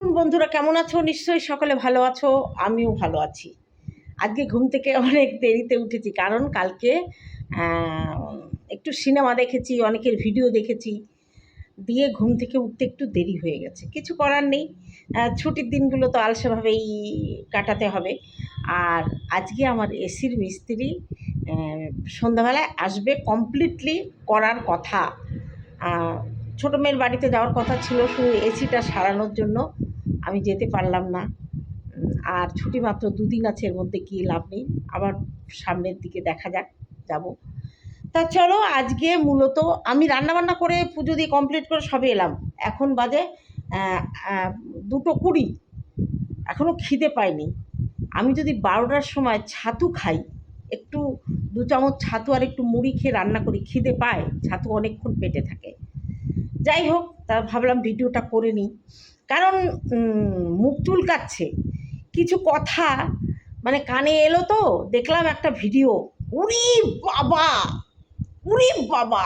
বন্ধুরা, কেমন আছো? নিশ্চয়ই সকলে ভালো আছো, আমিও ভালো আছি। আজকে ঘুম থেকে অনেক দেরিতে উঠেছি, কারণ কালকে একটু সিনেমা দেখেছি, অনেকের ভিডিও দেখেছি। দিয়ে ঘুম থেকে উঠতে একটু দেরি হয়ে গেছে, কিছু করার নেই। ছুটির দিনগুলো তো আলসাভাবেই কাটাতে হবে। আর আজকে আমার এসির মিস্ত্রি সন্ধ্যাবেলায় আসবে কমপ্লিটলি করার কথা। ছোটো মেয়ের বাড়িতে যাওয়ার কথা ছিল শুধু এসিটা সারানোর জন্য আমি যেতে পারলাম না। আর ছুটি মাত্র দুদিন আছে, এর মধ্যে গিয়ে লাভ নেই। আবার সামনের দিকে দেখা যাক, যাব। তা চলো, আজকে মূলত আমি রান্নাবান্না করে পুজো দিয়ে কমপ্লিট করে সবে এলাম। এখন বাজে দুটো কুড়ি। এখনও খিদে পাইনি। আমি যদি বারোটার সময় ছাতু খাই, একটু দু চামচ ছাতু আর একটু মুড়ি খেয়ে রান্না করি, খিদে পায়। ছাতু অনেকক্ষণ পেটে থাকে। যাই হোক, তা ভাবলাম ভিডিওটা করে নিই। কারণ মুখ চুলকাচ্ছে। কিছু কথা মানে কানে এলো তো, দেখলাম একটা ভিডিও। উরি বাবা! উরি বাবা!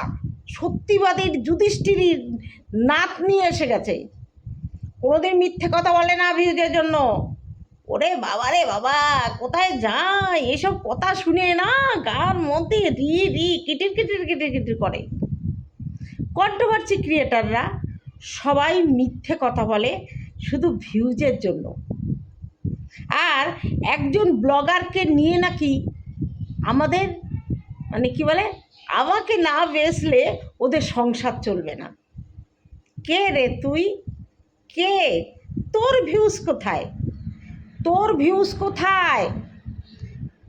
সত্যিবাদীর যুধিষ্ঠিরির নাত নিয়ে এসে গেছে। কোনোদিন মিথ্যে কথা বলে না ভিউজের জন্য। ওরে বাবা রে বাবা, কোথায় যায়? এসব কথা শুনে না গার মধ্যে রি রি, কিটির কিটির কিটির কিটির করে। কন্ট্রোভার্সি ক্রিয়েটাররা সবাই মিথ্যে কথা বলে শুধু ভিউজের জন্য। আর একজন ব্লগারকে নিয়ে নাকি আমাদের মানে কি বলে, আমাকে না বেসলে ওদের সংসার চলবে না। কে রে তুই? কে? তোর ভিউজ কোথায়? তোর ভিউজ কোথায়?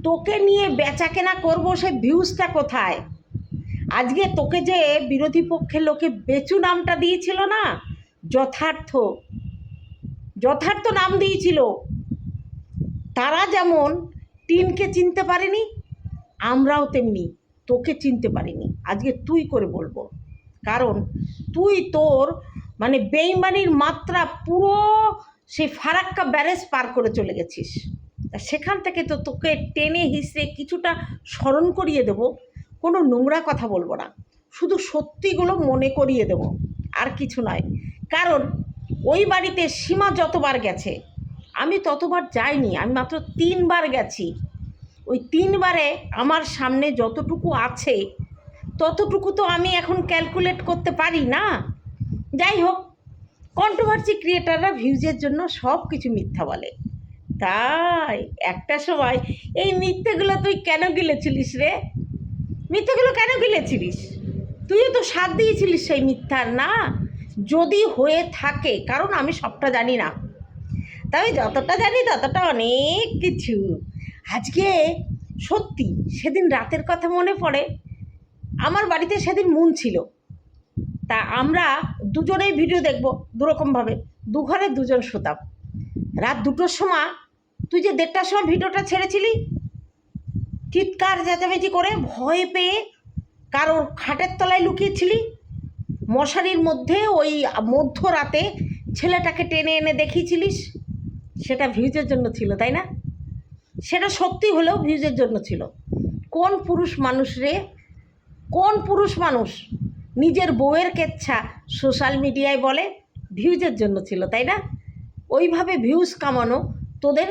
তোকে নিয়ে বেচা কেনা করব সে ভিউজটা কোথায়? আজকে তোকে যে বিরোধী পক্ষের লোকে বেচু নামটা দিয়েছিল না? যথার্থ যথার্থ নাম দিয়েছিল। তারা যেমন টিনকে চিনতে পারেনি, আমরাও তেমনি তোকে চিনতে পারিনি। আজকে তুই করে বলব। কারণ তুই তোর মানে বেইমানির মাত্রা পুরো সেই ফারাক্কা ব্যারেজ পার করে চলে গেছিস। সেখান থেকে তো তোকে টেনে হিসড়ে কিছুটা স্মরণ করিয়ে দেবো। কোনো নোংরা কথা বলব না। শুধু সত্যিগুলো মনে করিয়ে দেবো, আর কিছু নয়। কারণ ওই বাড়িতে সীমা যতবার গেছে, আমি ততবার যাইনি, আমি মাত্র তিনবার গেছি। ওই তিনবারে আমার সামনে যতটুকু আছে, ততটুকু তো আমি এখন ক্যালকুলেট করতে পারি না। যাই হোক কন্ট্রোভার্সি ক্রিয়েটাররা ভিউজের জন্য সব কিছু মিথ্যা বলে। তাই একটা সময় এই মিথ্যেগুলো তুই কেন গিলেছিলিস রে? মিথ্যেগুলো কেন গিলেছিলিস? তুইও তো সাথ দিয়েছিলিস সেই মিথ্যার, না? যদি হয়ে থাকে, কারণ আমি সবটা জানি না। তবে যতটা জানি ততটা অনেক কিছু। আজকে সত্যি সেদিন রাতের কথা মনে পড়ে। আমার বাড়িতে সেদিন মন ছিল। তা আমরা দুজনেই ভিডিও দেখব দুরকমভাবে। দু ঘরে দুজন শুতাম। রাত দুটোর সময় তুই যে দেড়টার সময় ভিডিওটা ছেড়েছিলি চিৎকার চেঁচামেচি করে ভয় পেয়ে কারোর খাটের তলায় লুকিয়েছিলি? মশারির মধ্যে ওই মধ্যরাতে ছেলেটাকে টেনে এনে দেখিয়েছিলিস? সেটা ভিউজের জন্য ছিল, তাই না? সেটা সত্যি হলেও ভিউজের জন্য ছিল। কোন পুরুষ মানুষ রে? কোন পুরুষ মানুষ নিজের বউয়ের কেচ্ছা সোশ্যাল মিডিয়ায় বলে ভিউজের জন্য ছিল, তাই না? ওইভাবে ভিউজ কামানো তোদের,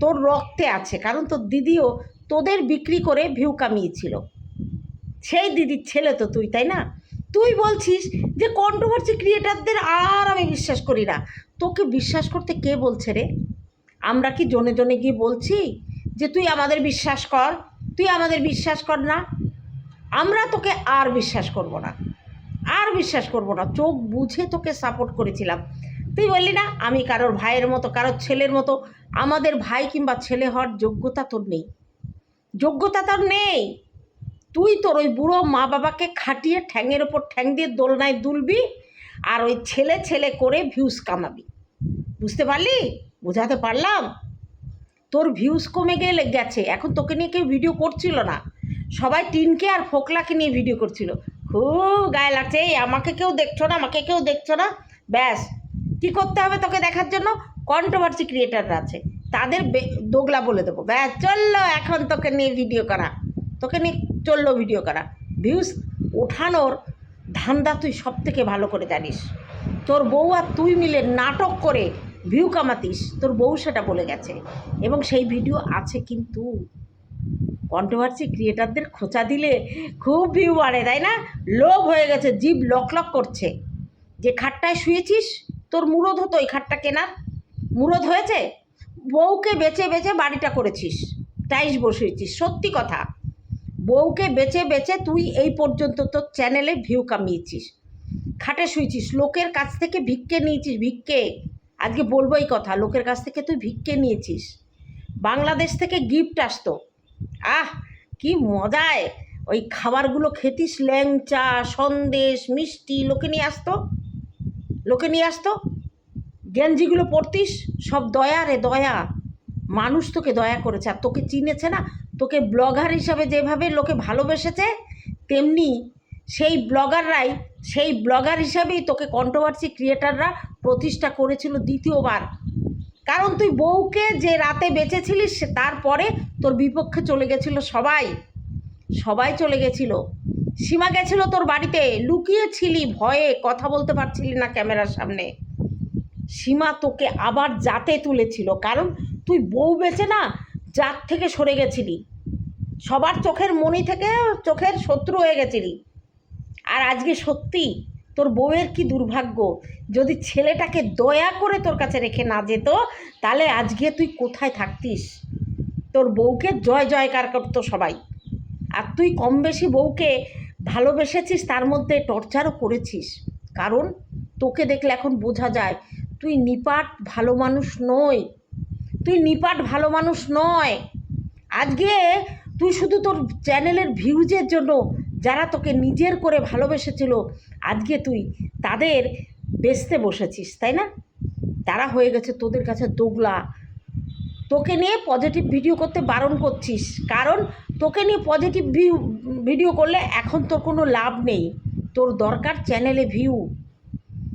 তোর রক্তে আছে, কারণ তোর দিদিও তোদের বিক্রি করে ভিউ কামিয়েছিল। সেই দিদির ছেলে তো তুই, তাই না? তুই বলছিস যে কন্ট্রোভার্সি ক্রিয়েটারদের আর আমি বিশ্বাস করি না। তোকে বিশ্বাস করতে কে বলছে রে? আমরা কি জনে জনে গিয়ে বলছি যে তুই আমাদের বিশ্বাস কর? তুই আমাদের বিশ্বাস কর না? আমরা তোকে আর বিশ্বাস করব না। আর বিশ্বাস করব না। চোখ বুঝে তোকে সাপোর্ট করেছিলাম। তুই বললি না, আমি কারোর ভাইয়ের মতো, কারোর ছেলের মতো, আমাদের ভাই কিংবা ছেলে হওয়ার যোগ্যতা তোর নেই। যোগ্যতা তোর নেই। তুই তোর ওই বুড়ো মা বাবাকে খাটিয়ে ঠ্যাংয়ের ওপর ঠ্যাং দিয়ে দোলনায় দুলবি আর ওই ছেলে ছেলে করে ভিউজ কামাবি। বুঝতে পারলি? বোঝাতে পারলাম? তোর ভিউজ কমে গেলে গেছে। এখন তোকে নিয়ে কেউ ভিডিও করছিল না। সবাই টিনকে আর ফোকলাকে নিয়ে ভিডিও করছিল। খুব গায়ে লাগছে। এই আমাকে কেউ দেখছ না? আমাকে কেউ দেখছ না? ব্যাস। কী করতে হবে তোকে দেখার জন্য? কন্ট্রোভার্সি ক্রিয়েটাররা আছে। তাদের দোগলা বলে দেবো। ব্যাস, চলল, এখন তোকে নিয়ে ভিডিও করা। তোকে নিয়ে চলল ভিডিও করা। ভিউজ ওঠানোর ধান্দা তুই সব থেকে ভালো করে জানিস। তোর বউ আর তুই মিলে নাটক করে ভিউ কামাতিস। তোর বউ সেটা বলে গেছে। এবং সেই ভিডিও আছে কিন্তু কন্ট্রোভার্সি ক্রিয়েটারদের খোঁচা দিলে খুব ভিউ বাড়ে, তাই না? লোভ হয়ে গেছে, জীব লক লক করছে। যে খাটটায় শুয়েছিস, তোর মুরদ হতো ওই খাটটা কেনার। মুরদ হয়েছে? বউকে বেছে বেছে বাড়িটা করেছিস টাইস বসিয়েছিস সত্যি কথা। বউকে বেছে বেছে তুই এই পর্যন্ত তোর চ্যানেলে ভিউ কামিয়েছিস, খাটে শুয়েছিস লোকের কাছ থেকে ভিক্ষে নিয়েছিস, ভিক্ষে। আজকে বলব এই কথা, লোকের কাছ থেকে তুই ভিক্ষে নিয়েছিস। বাংলাদেশ থেকে গিফট আসতো। আহ, কি মজায়, ওই খাবারগুলো খেতিস, ল্যাংচা, সন্দেশ, মিষ্টি, লোকে নিয়ে আসতো? লোকে নিয়ে আসতো? গেঞ্জিগুলো পরতিস? সব দয়া রে দয়া। মানুষ তোকে দয়া করেছে। আর তোকে চিনেছে না? তোকে ব্লগার হিসাবে যেভাবে লোকে ভালোবেসেছে, তেমনি সেই ব্লগাররাই, সেই ব্লগার হিসাবেই তোকে কন্ট্রোভার্সি ক্রিয়েটাররা প্রতিষ্ঠা করেছিল দ্বিতীয়বার। কারণ তুই বউকে যে রাতে বেঁচেছিলিস তারপরে তোর বিপক্ষে চলে গেছিল সবাই। সবাই চলে গেছিল। সীমা গেছিল তোর বাড়িতে। লুকিয়েছিলি ভয়ে, কথা বলতে পারছিলি না ক্যামেরার সামনে। সীমা তোকে আবার জাতে তুলেছিল। কারণ তুই বউ বেচে না, জাত থেকে সরে গেছিলি। সবার চোখের মনি থেকে চোখের শত্রু হয়ে গেছিলি। আর আজকে সত্যি তোর বউয়ের কি দুর্ভাগ্য? যদি ছেলেটাকে দয়া করে তোর কাছে রেখে না যেত, তাহলে আজকে তুই কোথায় থাকতিস? তোর বউকে জয় জয়কার করতো সবাই। আর তুই কম বেশি বউকে ভালোবেসেছিস, তার মধ্যে টর্চারও করেছিস। কারণ তোকে দেখলে এখন বোঝা যায় তুই নিপাট ভালো মানুষ নয় তুই নিপাট ভালো মানুষ নয়। আজকে তুই শুধু তোর চ্যানেলের ভিউজের জন্য যারা তোকে নিজের করে ভালোবেসেছিল, আজকে তুই তাদের বেচতে বসেছিস, তাই না? তারা হয়ে গেছে তোদের কাছে দোগলা। তোকে নিয়ে পজিটিভ ভিডিও করতে বারণ করছিস। কারণ তোকে নিয়ে পজিটিভ ভিউ ভিডিও করলে এখন তোর কোনো লাভ নেই। তোর দরকার চ্যানেলে ভিউ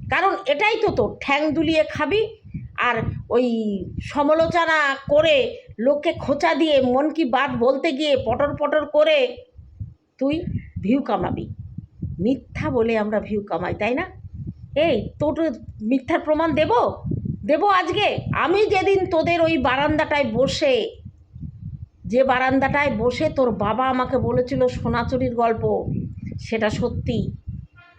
কারণ এটাই তো তোর, ঠ্যাং দুলিয়ে খাবি আর ওই সমালোচনা করে লোককে খোঁচা দিয়ে মন কি বাদ বলতে গিয়ে পটর পটর করে তুই ভিউ কামাবি। মিথ্যা বলে আমরা ভিউ কামাই, তাই না? এই তোর মিথ্যার প্রমাণ দেব? দেব আজকে? আমি যেদিন তোদের ওই বারান্দাটায় বসে, যে বারান্দাটায় বসে তোর বাবা আমাকে বলেছিল সোনাচুরির গল্প, সেটা সত্যি।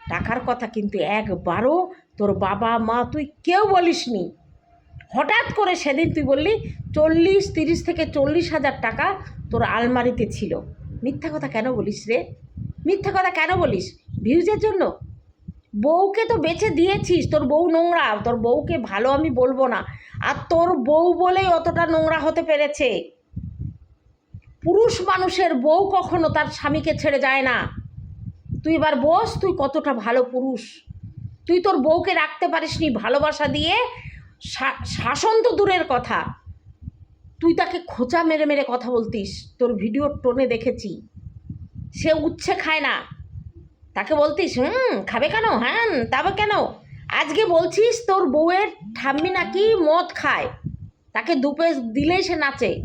টাকার কথা কিন্তু একবারও তোর বাবা মা তুই কেউ বলিসনি। হঠাৎ করে সেদিন তুই বললি, চল্লিশ, তিরিশ থেকে চল্লিশ হাজার টাকা তোর আলমারিতে ছিল। মিথ্যা কথা কেন বলিস রে? মিথ্যা কথা কেন বলিস? ভিউজের জন্য? বউকে তো বেঁচে দিয়েছিস, তোর বউ নোংরা, তোর বউকে ভালো আমি বলব না। আর তোর বউ বলেই অতটা নোংরা হতে পেরেছে। পুরুষ মানুষের বউ কখনো তার স্বামীকে ছেড়ে যায় না। তুই এবার বস, তুই কতটা ভালো পুরুষ। তুই তোর বউকে রাখতে পারিসনি ভালোবাসা দিয়ে। শাসন তো দূরের কথা। তুই তাকে খোঁচা মেরে মেরে কথা বলতিস। তোর ভিডিওর টোনে দেখেছি। সে উচ্ছে খায় না। তাকে বলতিস, হুম, খাবে কেন? হ্যাঁ তবে কেন? আজকে বলছিস তোর বউয়ের ঠাম্মি নাকি মদ খায়। তাকে দুপে দিলেই সে নাচে।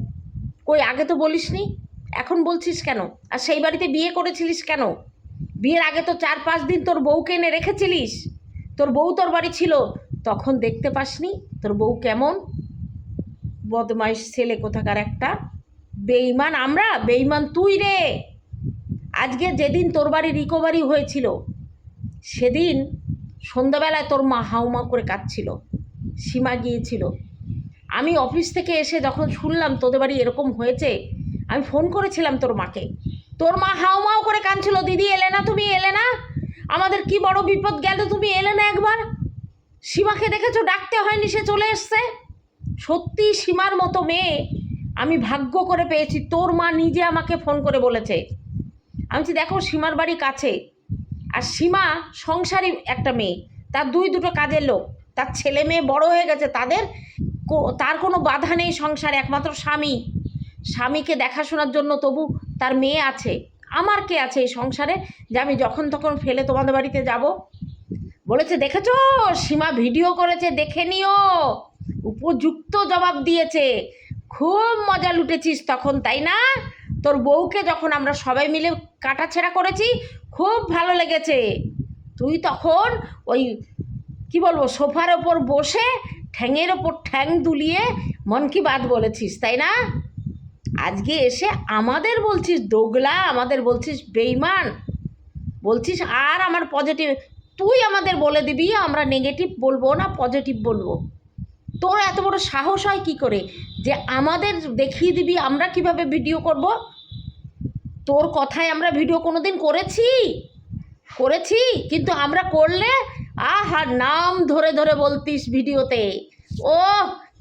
কই, আগে তো বলিসনি? এখন বলছিস কেন? আর সেই বাড়িতে বিয়ে করেছিলিস কেন? বিয়ের আগে তো চার পাঁচ দিন তোর বউকে এনে রেখেছিলিস। তোর বউ তোর বাড়ি ছিল। তখন দেখতে পাসনি তোর বউ কেমন? বদমাইশ ছেলে কোথাকার একটা। বেইমান আমরা বেইমান তুই রে। আজকে যেদিন তোর বাড়ি রিকভারি হয়েছিল, সেদিন সন্ধ্যাবেলায় তোর মা হাউমা করে কাঁদছিল, সীমা গিয়েছিল। আমি অফিস থেকে এসে যখন শুনলাম তোদের বাড়ি এরকম হয়েছে, আমি ফোন করেছিলাম তোর মাকে। তোর মা হাউমাউ করে কাঁদছিল দিদি এলে না তুমি এলে না? আমাদের কি বড় বিপদ গেল তুমি এলে না একবার? সীমাকে দেখেছ? ডাকতে হয়নি সে চলে এসছে। সত্যি সীমার মতো মেয়ে আমি ভাগ্য করে পেয়েছি। তোর মা নিজে আমাকে ফোন করে বলেছে। আমি বলছি, দেখো সীমার বাড়ি কাছে। আর সীমা সংসারী একটা মেয়ে। তার দুই দুটো কাজের লোক। তার ছেলে মেয়ে বড় হয়ে গেছে। তাদের তার কোনো বাধা নেই সংসারে একমাত্র স্বামী। স্বামীকে দেখাশোনার জন্য তবু তার মেয়ে আছে। আমার কে আছে এই সংসারে? যে আমি যখন তখন ফেলে তোমাদের বাড়িতে যাব। বলেছে, দেখেছ? সীমা ভিডিও করেছে, দেখে নিও। উপযুক্ত জবাব দিয়েছে। খুব মজা লুটেছিস তখন, তাই না? তোর বউকে যখন আমরা সবাই মিলে কাটাছেড়া করেছি, খুব ভালো লেগেছে। তুই তখন ওই, কি বলব, সোফার ওপর বসে ঠ্যাঙের ওপর ঠ্যাং দুলিয়ে মন কি বাত বলেছিস, তাই না? আজকে এসে আমাদের বলছিস দোগলা, আমাদের বলছিস বেইমান, বলছিস আর আমার পজিটিভ তুই আমাদের বলে দিবি, আমরা নেগেটিভ বলব না পজিটিভ বলব। তোর এত বড় সাহস হয় কী করে? যে আমাদের দেখিয়ে দিবি আমরা কীভাবে ভিডিও করব? তোর কথায় আমরা ভিডিও কোনো দিন করেছি? করেছি, কিন্তু আমরা করলে? আহা, নাম ধরে ধরে বলতিস ভিডিওতে ও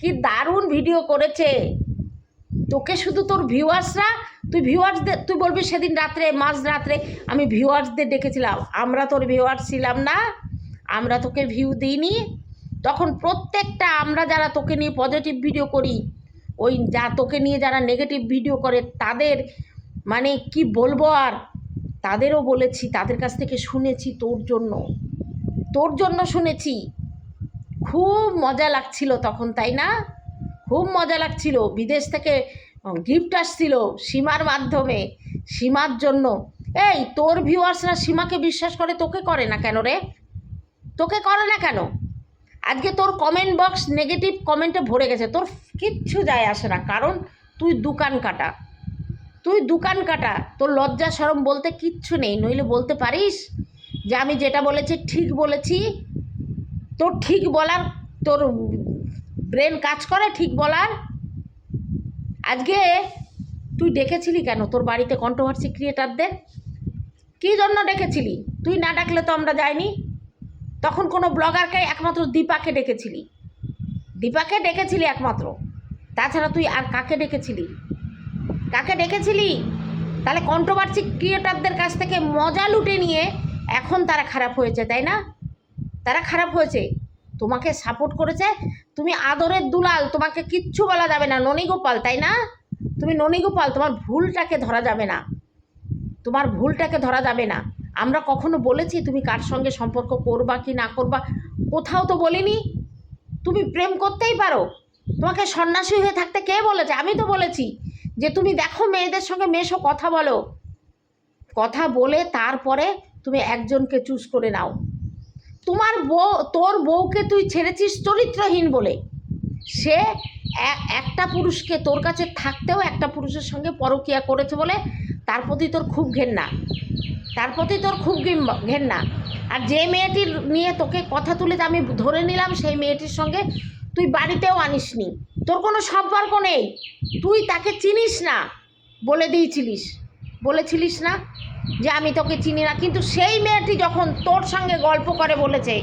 কি দারুণ ভিডিও করেছে। তোকে শুধু তোর ভিউয়ার্সরা, তুই ভিউয়ার্সদের, তুই বলবি সেদিন রাত্রে, মাঝ রাত্রে আমি ভিউয়ার্সদের ডেকেছিলাম। আমরা তোর ভিউয়ার্স ছিলাম না, আমরা তোকে ভিউ দিইনি। তখন প্রত্যেকটা আমরা যারা তোকে নিয়ে পজিটিভ ভিডিও করি, ওই যা তোকে নিয়ে যারা নেগেটিভ ভিডিও করে, তাদের মানে কি বলব আর? তাদেরও বলেছি, তাদের কাছ থেকে শুনেছি তোর জন্য। তোর জন্য শুনেছি। খুব মজা লাগছিল তখন, তাই না? খুব মজা লাগছিল। বিদেশ থেকে গিফট আসছিল সীমার মাধ্যমে, সীমার জন্য। এই, তোর ভিউয়ার্সরা সীমাকে বিশ্বাস করে, তোকে করে না কেন রে? তোকে করে না কেন? আজকে তোর কমেন্ট বক্স নেগেটিভ কমেন্টে ভরে গেছে। তোর কিচ্ছু যায় আসে না, কারণ তুই দোকান কাটা। তুই দোকান কাটা। তোর লজ্জা সরম বলতে কিচ্ছু নেই। নইলে বলতে পারিস যে আমি যেটা বলেছি ঠিক বলেছি। তোর ঠিক বলার, তোর ব্রেন কাজ করে, ঠিক বলার। আজকে তুই ডেকেছিলি কেন? তোর বাড়িতে কন্ট্রোভার্সি ক্রিয়েটারদের কী জন্য ডেকেছিলি? তুই না ডাকলে তো আমরা যাইনি। তখন কোনো ব্লগারকে একমাত্র দীপাকে ডেকেছিলি। দীপাকে ডেকেছিলি একমাত্র। তাছাড়া তুই আর কাকে ডেকেছিলি? কাকে ডেকেছিলি? তাহলে কন্ট্রোভার্সি ক্রিয়েটারদের কাছ থেকে মজা লুটে নিয়ে এখন তারা খারাপ হয়েছে, তাই না? তারা খারাপ হয়েছে। তোমাকে সাপোর্ট করেছে তুমি আদরের দুলাল, তোমাকে কিচ্ছু বলা যাবে না ননীগোপাল তাই না? তুমি ননীগোপাল তোমার ভুলটাকে ধরা যাবে না। তোমার ভুলটাকে ধরা যাবে না। আমরা কখনো বলেছি তুমি কার সঙ্গে সম্পর্ক করবা কি না করবা? কোথাও তো বলিনি। তুমি প্রেম করতেই পারো। তোমাকে সন্ন্যাসী হয়ে থাকতে কে বলেছে? আমি তো বলেছি যে তুমি দেখো মেয়েদের সঙ্গে মেশো, কথা বলো। কথা বলে তারপরে তুমি একজনকে চুজ করে নাও। তোমার বউ, তোর বউকে তুই ছেড়েছিস চরিত্রহীন বলে। সে একটা পুরুষকে তোর কাছে থাকতেও একটা পুরুষের সঙ্গে পরকিয়া করেছে বলে তার প্রতি তোর খুব ঘেন্না। তার প্রতি তোর খুব ঘেন্না। আর যে মেয়েটির নিয়ে তোকে কথা তুলে আমি ধরে নিলাম, সেই মেয়েটির সঙ্গে তুই বাড়িতেও আনিসনি। তোর কোনো সম্পর্ক নেই। তুই তাকে চিনিস না, বলে দিয়েছিলিস। বলেছিলিস না যে আমি তোকে চিনি না। কিন্তু সেই মেয়েটি যখন তোর সঙ্গে গল্প করে বলেছে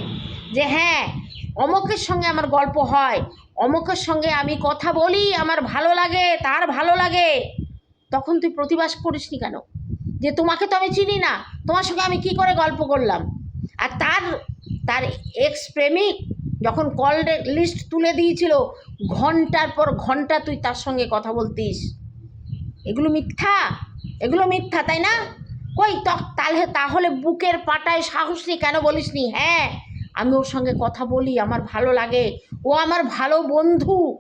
যে হ্যাঁ অমকের সঙ্গে আমার গল্প হয়, অমকের সঙ্গে আমি কথা বলি, আমার ভালো লাগে, তার ভালো লাগে, তখন তুই প্রতিবাদ করিসনি কেন? যে তোমাকে তো আমি চিনি না, তোমার সঙ্গে আমি কি করে গল্প করলাম? আর তার তার এক্স প্রেমিক যখন কল লিস্ট তুলে দিয়েছিল, ঘণ্টার পর ঘণ্টা তুই তার সঙ্গে কথা বলতিস। এগুলো মিথ্যা এগুলো মিথ্যা, তাই না? কই ত- তাহলে তাহলে বুকের পাটায় সাহস নেই কেন বলিসনি হ্যাঁ? আমি ওর সঙ্গে কথা বলি, আমার ভালো লাগে। ও আমার ভালো বন্ধু।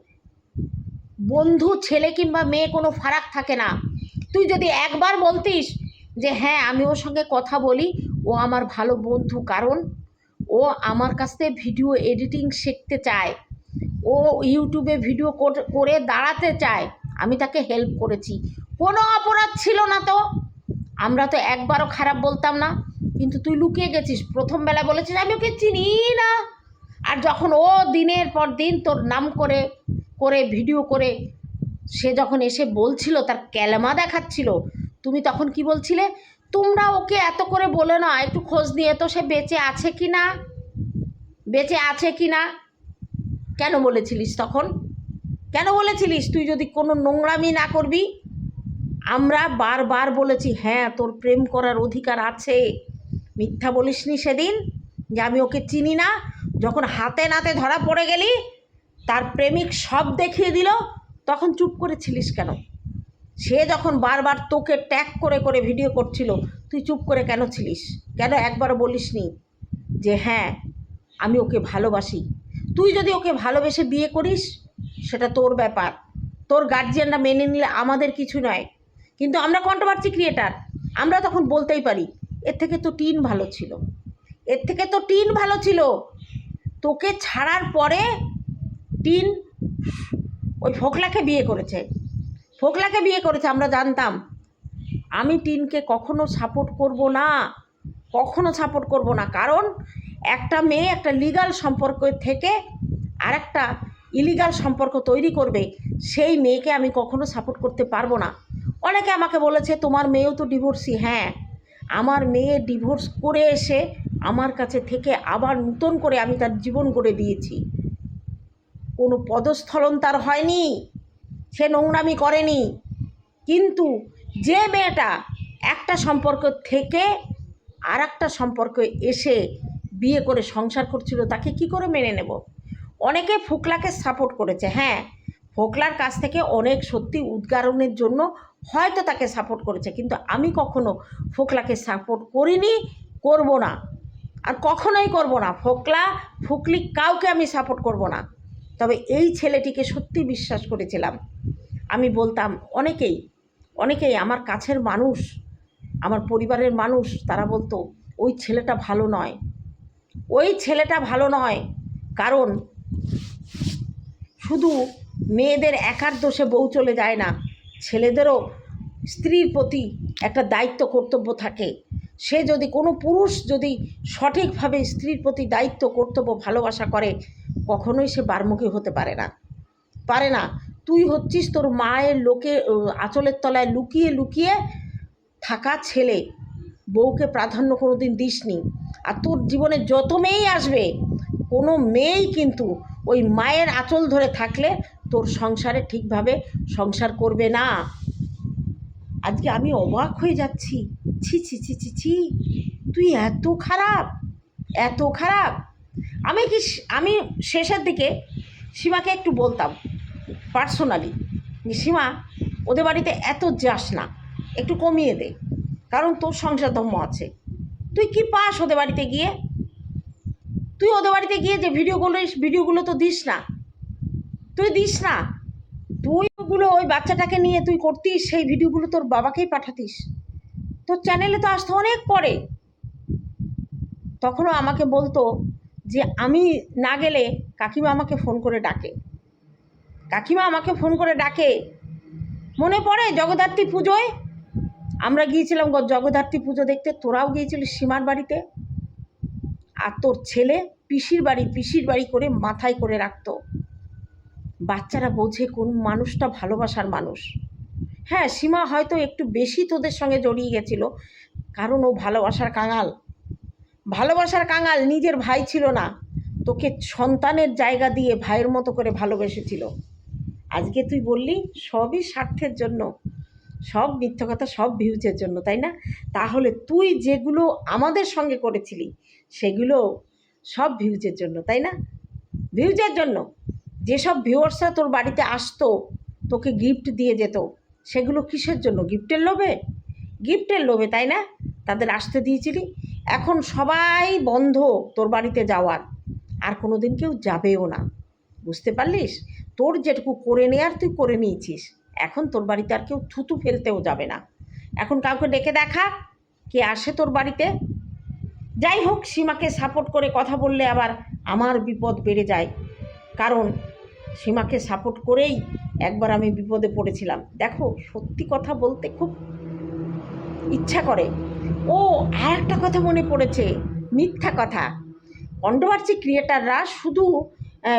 বন্ধু, ছেলে কিংবা মেয়ে, কোনো ফারাক থাকে না। তুই যদি একবার বলতিস যে হ্যাঁ আমি ওর সঙ্গে কথা বলি, ও আমার ভালো বন্ধু, কারণ ও আমার কাছ থেকে ভিডিও এডিটিং শিখতে চায়। ও ইউটিউবে ভিডিও করে দাঁড়াতে চায়। আমি তাকে হেল্প করেছি। কোনো অপরাধ ছিল না তো? আমরা তো একবারও খারাপ বলতাম না, কিন্তু তুই লুকিয়ে গেছিস। প্রথম বেলা বলেছিস, আমি ওকে চিনি না। আর যখন ও দিনের পর দিন তোর নাম করে করে, ভিডিও করে, সে যখন এসে বলছিল, তার ক্যালমা দেখাচ্ছিল, তুমি তখন কি বলছিলে? তোমরা ওকে এত করে বলে না, একটু খোঁজ নিয়ে তো সে বেঁচে আছে কি না? বেঁচে আছে কি না? কেন বলেছিলিস তখন? কেন বলেছিলিস? তুই যদি কোনো নোংরামি না করবি আমরা বারবার বলেছি হ্যাঁ তোর প্রেম করার অধিকার আছে। মিথ্যা বলিসনি সেদিন? যে আমি ওকে চিনি না। যখন হাতে নাতে ধরা পড়ে গেলি, তার প্রেমিক সব দেখিয়ে দিল, তখন চুপ করেছিলিস কেন? সে যখন বারবার তোকে ট্যাগ করে করে ভিডিও করছিল, তুই চুপ করে কেন ছিলিস? কেন একবার বলিসনি যে হ্যাঁ আমি ওকে ভালোবাসি। তুই যদি ওকে ভালোবেসে বিয়ে করিস, সেটা তোর ব্যাপার। তোর গার্জিয়ানরা মেনে নিলে আমাদের কিছু নয়। কিন্তু আমরা কন্ট্রোভার্সি ক্রিয়েটার আমরা তখন বলতেই পারি, এর থেকে তো টিন ভালো ছিল। এর থেকে তো টিন ভালো ছিল। তোকে ছাড়ার পরে টিন ওই ফোকলাকে বিয়ে করেছে। ফোকলাকে বিয়ে করেছে, আমরা জানতাম। আমি টিনকে কখনো সাপোর্ট করব না, কখনো সাপোর্ট করব না। কারণ একটা মেয়ে একটা লিগাল সম্পর্ক থেকে আর একটা ইলিগাল সম্পর্ক তৈরি করবে, সেই মেয়েকে আমি কখনো সাপোর্ট করতে পারব না। অনেকে আমাকে বলেছে, তোমার মেয়েও তো ডিভোর্সি হ্যাঁ আমার মেয়ে ডিভোর্স করে এসে আমার কাছে থেকে আবার নূতন করে আমি তার জীবন গড়ে দিয়েছি। কোনো পদস্থলন তার হয়নি, সে নোংরামি করেনি। কিন্তু যে মেয়েটা একটা সম্পর্ক থেকে আর একটা সম্পর্কে এসে বিয়ে করে সংসার করছিল, তাকে কি করে মেনে নেব? অনেকে ফোকলাকে সাপোর্ট করেছে। হ্যাঁ ফোকলার কাছ থেকে অনেক সত্যি উদ্গারণের জন্য হয়তো তাকে সাপোর্ট করেছে, কিন্তু আমি কখনো ফোকলাকে সাপোর্ট করিনি, করব না। আর কখনোই করব না। ফোকলা, ফুকলি কাউকে আমি সাপোর্ট করব না। তবে এই ছেলেটিকে সত্যি বিশ্বাস করেছিলাম। আমি বলতাম, অনেকেই অনেকেই আমার কাছের মানুষ, আমার পরিবারের মানুষ, তারা বলতো, ওই ছেলেটা ভালো নয়। ওই ছেলেটা ভালো নয়। কারণ, শুধু মেয়েদের একার দোষে বউ চলে যায় না। ছেলেদেরও স্ত্রীর প্রতি একটা দায়িত্ব কর্তব্য থাকে। সে যদি কোনো পুরুষ যদি সঠিকভাবে স্ত্রীর প্রতি দায়িত্ব, কর্তব্য, ভালোবাসা করে, কখনোই সে বারমুখী হতে পারে না। পারে না। তুই হচ্ছিস তোর মায়ের লোকে আঁচলের তলায় লুকিয়ে লুকিয়ে থাকা ছেলে। বউকে প্রাধান্য কোনো দিন দিসনি। আর তোর জীবনে যত মেয়েই আসবে, কোনো মেয়েই কিন্তু ওই মায়ের আঁচল ধরে থাকলে তোর সংসারে ঠিকভাবে সংসার করবে না। আজকে আমি অবাক হয়ে যাচ্ছি। ছি ছি ছি ছি ছি। তুই এত খারাপ এত খারাপ। আমি কি আমি শেষের দিকে সীমাকে একটু বলতাম পার্সোনালি সীমা, ওদের বাড়িতে এত যাস না, একটু কমিয়ে দে, কারণ তোর সংসার ধর্ম আছে। তুই কি পাস ওদের বাড়িতে গিয়ে? তুই ওদের বাড়িতে গিয়ে যে ভিডিওগুলো ভিডিওগুলো তো দিস না তুই দিস না। তুই ওগুলো ওই বাচ্চাটাকে নিয়ে তুই করতিস, সেই ভিডিওগুলো তোর বাবাকেই পাঠাতিস। তোর চ্যানেলে তো আসতে অনেক পরে। তখনও আমাকে বলতো যে, আমি না গেলে কাকিমা আমাকে ফোন করে ডাকে। কাকিমা আমাকে ফোন করে ডাকে। মনে পড়ে জগদ্ধাত্রী পুজোয়? আমরা গিয়েছিলাম জগদ্ধাত্রী পুজো দেখতে। তোরাও গিয়েছিলিস সীমার বাড়িতে? আর তোর ছেলে পিসির বাড়ি পিসির বাড়ি করে মাথায় করে রাখতো। বাচ্চারা বোঝে কোন মানুষটা ভালোবাসার মানুষ। হ্যাঁ সীমা হয়তো একটু বেশি তোদের সঙ্গে জড়িয়ে গেছিল, কারণ ও ভালোবাসার কাঙাল। ভালোবাসার কাঙাল নিজের ভাই ছিল না, তোকে সন্তানের জায়গা দিয়ে ভাইয়ের মতো করে ভালোবেসেছিল। আজকে তুই বললি, সবই স্বার্থের জন্য, সব মিথ্যা কথা, সব ভিউজের জন্য, তাই না? তাহলে তুই যেগুলো আমাদের সঙ্গে করেছিলি, সেগুলো সব ভিউজের জন্য, তাই না? ভিউজের জন্য। যেসব ভিউয়ার্সরা তোর বাড়িতে আসতো, তোকে গিফট দিয়ে যেত, সেগুলো কিসের জন্য? গিফটের লোভে? গিফটের লোভে, তাই না? তাদের আসতে দিয়েছিলি। এখন সবাই বন্ধ তোর বাড়িতে যাওয়ার। আর কোনো দিন কেউ যাবেও না। বুঝতে পারলিস? তোর যেটুকু করে নেয়ার তুই করে নিয়েছিস। এখন তোর বাড়িতে আর কেউ থুতু ফেলতেও যাবে না। এখন কাউকে ডেকে দেখা কে আসে তোর বাড়িতে। যাই হোক, সীমাকে সাপোর্ট করে কথা বললে আবার আমার বিপদ বেড়ে যায়। কারণ সীমাকে সাপোর্ট করেই একবার আমি বিপদে পড়েছিলাম। দেখো, সত্যি কথা বলতে খুব ইচ্ছা করে। ও, আর একটা কথা মনে পড়েছে, মিথ্যা কথা। কন্ট্রোভার্সি ক্রিয়েটাররা শুধু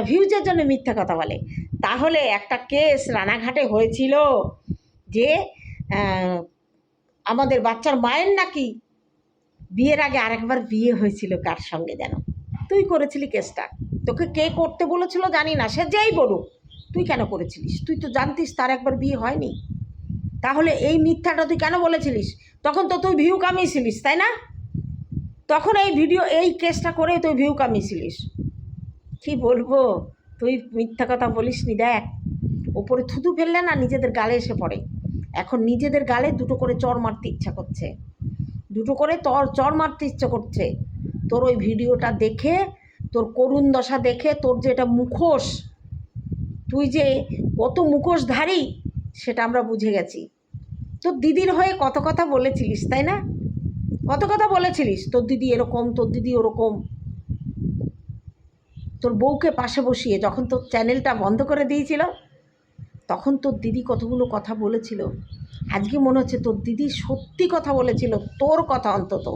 ভিউজের জন্য মিথ্যা কথা বলে। তাহলে একটা কেস রানাঘাটে হয়েছিল যে আমাদের বাচ্চার মায়ের নাকি বিয়ের আগে আরেকবার বিয়ে হয়েছিল কার সঙ্গে যেন? তুই করেছিলি কেসটা তোকে কে করতে বলেছিল জানি না, সে যেই বলুক। তুই কেন করেছিলিস? তুই তো জানতিস তার একবার বিয়ে হয়নি। তাহলে এই মিথ্যাটা তুই কেন বলেছিলিস? তখন তো তুই ভিউ কামিয়েছিলিস, তাই না? তখন এই ভিডিও, এই কেসটা করে তুই ভিউ কামিয়েছিলিস। কি বলব? তুই মিথ্যা কথা বলিস নি দেখ। ওপরে থুতু ফেললে না নিজেদের গালে এসে পড়ে। এখন নিজেদের গালে দুটো করে চর মারতে ইচ্ছা করছে। দুটো করে তর চর মারতে ইচ্ছা করছে। তোর ওই ভিডিওটা দেখে তোর করুণ দশা দেখে তোর যে এটা মুখোশ, তুই যে কত মুখোশধারী, সেটা আমরা বুঝে গেছি। তোর দিদির হয়ে কত কথা বলেছিলিস, তাই না? কত কথা বলেছিলিস, তোর দিদি এরকম, তোর দিদি ওরকম। তোর বউকে পাশে বসিয়ে যখন তোর চ্যানেলটা বন্ধ করে দিয়েছিল, তখন তোর দিদি কতগুলো কথা বলেছিল। আজকে মনে হচ্ছে তোর দিদি সত্যি কথা বলেছিল, তোর কথা অন্তত।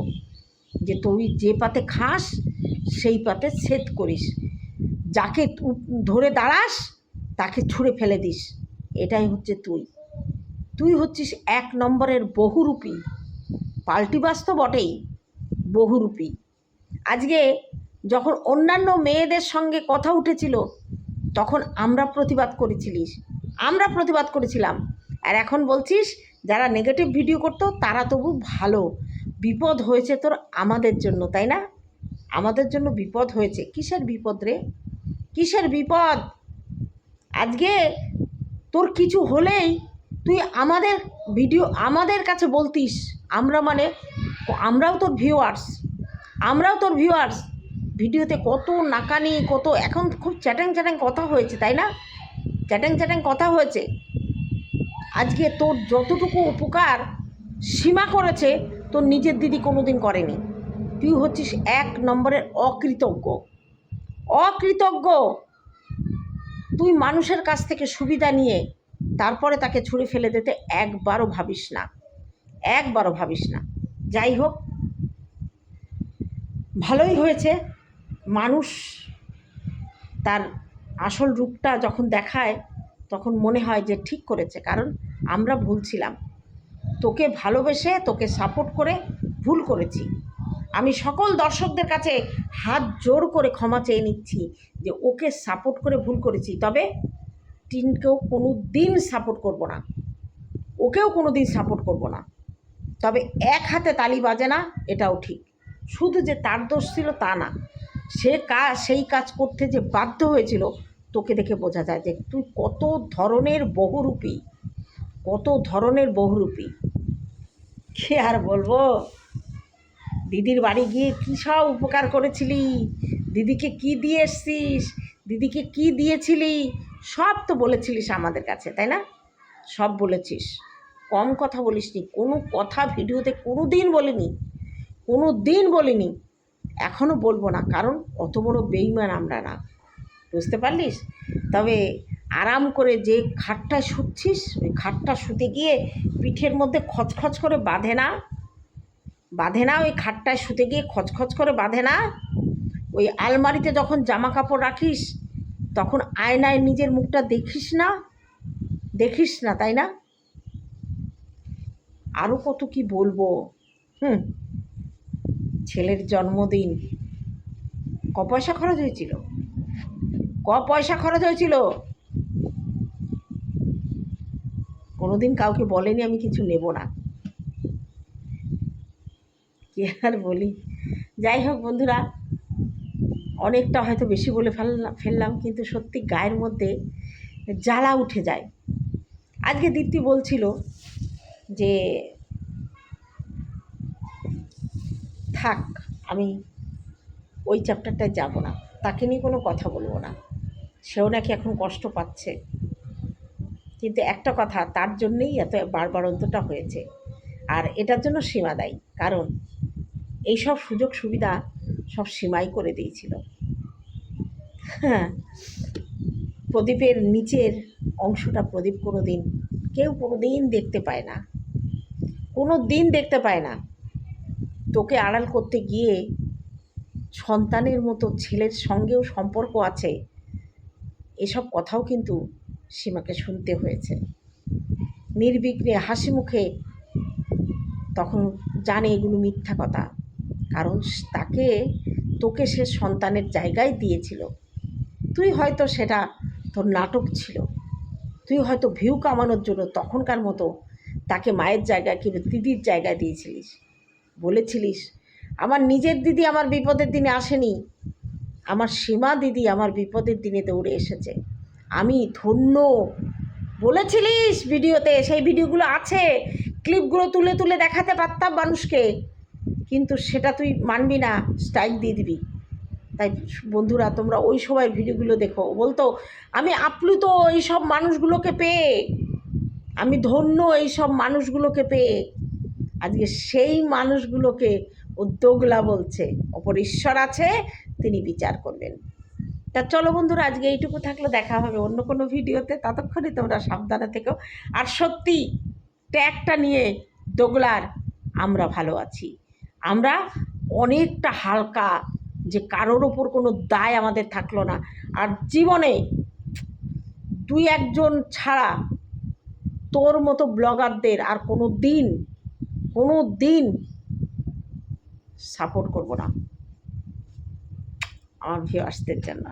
যে তুই যে পাতে খাস, সেই পাতে সেট করিস। যাকে ধরে দাঁড়াস, তাকে ছুঁড়ে ফেলে দিস। এটাই হচ্ছে তুই। তুই হচ্ছিস এক নম্বরের বহুরূপী। পাল্টিবাস তো বটেই, বহুরূপী। আজকে যখন অন্যান্য মেয়েদের সঙ্গে কথা উঠেছিল, তখন আমরা প্রতিবাদ করেছিলিস। আমরা প্রতিবাদ করেছিলাম। আর এখন বলছিস, যারা নেগেটিভ ভিডিও করতো, তারা তবু ভালো। বিপদ হয়েছে তোর আমাদের জন্য, তাই না? আমাদের জন্য বিপদ হয়েছে। কিসের বিপদ রে? কিসের বিপদ? আজকে তোর কিছু হলেই তুই আমাদের ভিডিও আমাদের কাছে বলতিস। আমরা মানে আমরাও তোর ভিউয়ার্স আমরাও তোর ভিউয়ার্স ভিডিওতে কত নাকানি, কত এখন খুব চ্যাটাং চ্যাটাং কথা হয়েছে, তাই না? চ্যাটাং চ্যাটাং কথা হয়েছে। আজকে তোর যতটুকু উপকার সীমা করেছে তোর নিজের দিদি কোনো দিন করেনি। তুই হচ্ছিস এক নম্বরের অকৃতজ্ঞ। অকৃতজ্ঞ! তুই মানুষের কাছ থেকে সুবিধা নিয়ে তারপরে তাকে ছুঁড়ে ফেলে দিতে একবারও ভাবিস না। একবারও ভাবিস না। যাই হোক, ভালোই হয়েছে। মানুষ তার আসল রূপটা যখন দেখায়, তখন মনে হয় যে ঠিক করেছে। কারণ আমরা ভুল ছিলাম। তোকে ভালোবেসে, তোকে সাপোর্ট করে ভুল করেছি। আমি সকল দর্শকদের কাছে হাত জোর করে ক্ষমা চেয়ে নিচ্ছি যে ওকে সাপোর্ট করে ভুল করেছি। তবে টিনকেও কোনো দিন সাপোর্ট করব না। ওকেও কোনো দিন সাপোর্ট করব না। তবে এক হাতে তালি বাজে না, এটাও ঠিক। শুধু যে তার দোষ ছিল তা না, সে কাজ সেই কাজ করতে যে বাধ্য হয়েছিল, তোকে দেখে বোঝা যায় যে তুই কত ধরনের বহুরূপী, কত ধরনের বহুরূপী। কে আর বলব, দিদির বাড়ি গিয়ে কী সব উপকার করেছিলি? দিদিকে কি দিয়ে এসছিস? দিদিকে কি দিয়েছিলি? সব তো বলেছিলিস আমাদের কাছে, তাই না? সব বলেছিস। কম কথা বলিসনি, কোনো কথা ভিডিওতে কোনো দিন বলিনি কোনো দিন বলিনি। এখনও বলব না, কারণ অত বড় বেইমান আমরা না। বুঝতে পারলিস? তবে আরাম করে যে খাটটায় শুচ্ছিস, ওই খাটটা শুতে গিয়ে পিঠের মধ্যে খচখচ করে বাঁধে না। বাঁধে না, ওই খাটটায় শুতে গিয়ে খচখচ করে বাঁধে না। ওই আলমারিতে যখন জামা কাপড় রাখিস, তখন আয়নায় নিজের মুখটা দেখিস না। দেখিস না, তাই না? আরও কত কি বলব? হুম। ছেলের জন্মদিন। ক পয়সা খরচ হয়েছিল? ক পয়সা খরচ হয়েছিল? কোনোদিন কাউকে বলেনি আমি কিছু নেব না। কি আর বলি? যাই হোক বন্ধুরা, অনেকটা হয়তো বেশি বলে ফেললাম ফেললাম, কিন্তু সত্যি গায়ের মধ্যে জ্বালা উঠে যায়। আজকে দীপ্তি বলছিল যে, থাক, আমি ওই চ্যাপ্টারটায় যাব না। তাকে নিয়ে কোনো কথা বলব না। সেও নাকি এখন কষ্ট পাচ্ছে। কিন্তু একটা কথা, তার জন্যেই এত বারবারন্তটা হয়েছে। আর এটার জন্য সীমা দায়ী। কারণ এইসব সুযোগ সুবিধা সব সীমাই করে দিয়েছিল। হ্যাঁ প্রদীপের নিচের অংশটা প্রদীপ কোনো দিন কেউ কোনো দিন দেখতে পায় না। কোনো দিন দেখতে পায় না। তোকে আড়াল করতে গিয়ে সন্তানের মতো ছেলের সঙ্গেও সম্পর্ক আছে। এসব কথাও কিন্তু সীমাকে শুনতে হয়েছে। নির্বিঘ্নে হাসি মুখে তখন জানে এগুলো মিথ্যা কথা। কারণ তাকে, তোকে সে সন্তানের জায়গায় দিয়েছিল। তুই হয়তো সেটা তোর নাটক ছিল। তুই হয়তো ভিউ কামানোর জন্য তখনকার মতো তাকে মায়ের জায়গায় কিংবা দিদির জায়গায় দিয়েছিলিস। বলেছিলিস, আমার নিজের দিদি আমার বিপদের দিনে আসেনি। আমার সীমা দিদি আমার বিপদের দিনে দৌড়ে এসেছে। আমি ধন্য। বলেছিলিস ভিডিওতে, সেই ভিডিওগুলো আছে। ক্লিপগুলো তুলে তুলে দেখাতে পারতাম মানুষকে। কিন্তু সেটা তুই মানবি না, স্ট্রাইক দিয়ে দিবি। তাই বন্ধুরা, তোমরা ওই সময় ভিডিওগুলো দেখো। বলতো, আমি আপ্লুত এই সব মানুষগুলোকে পেয়ে। আমি ধন্য এই সব মানুষগুলোকে পেয়ে। আজকে সেই মানুষগুলোকে ও দোগলা বলছে। অপর ঈশ্বর আছে, তিনি বিচার করবেন। তা চলো বন্ধুরা, আজকে এইটুকু থাকলে, দেখা হবে অন্য কোনো ভিডিওতে। ততক্ষণে তোমরা সাবধানে থেকো। আর সত্যি, ট্যাগটা নিয়ে দোগলার আমরা ভালো আছি। আমরা অনেকটা হালকা, যে কারোর ওপর কোনো দায় আমাদের থাকল না। আর জীবনে দুই একজন ছাড়া তোর মতো ব্লগারদের আর কোনো দিন কোনো দিন সাপোর্ট করব না। আমার ভিউয়ার্সদের জন্য।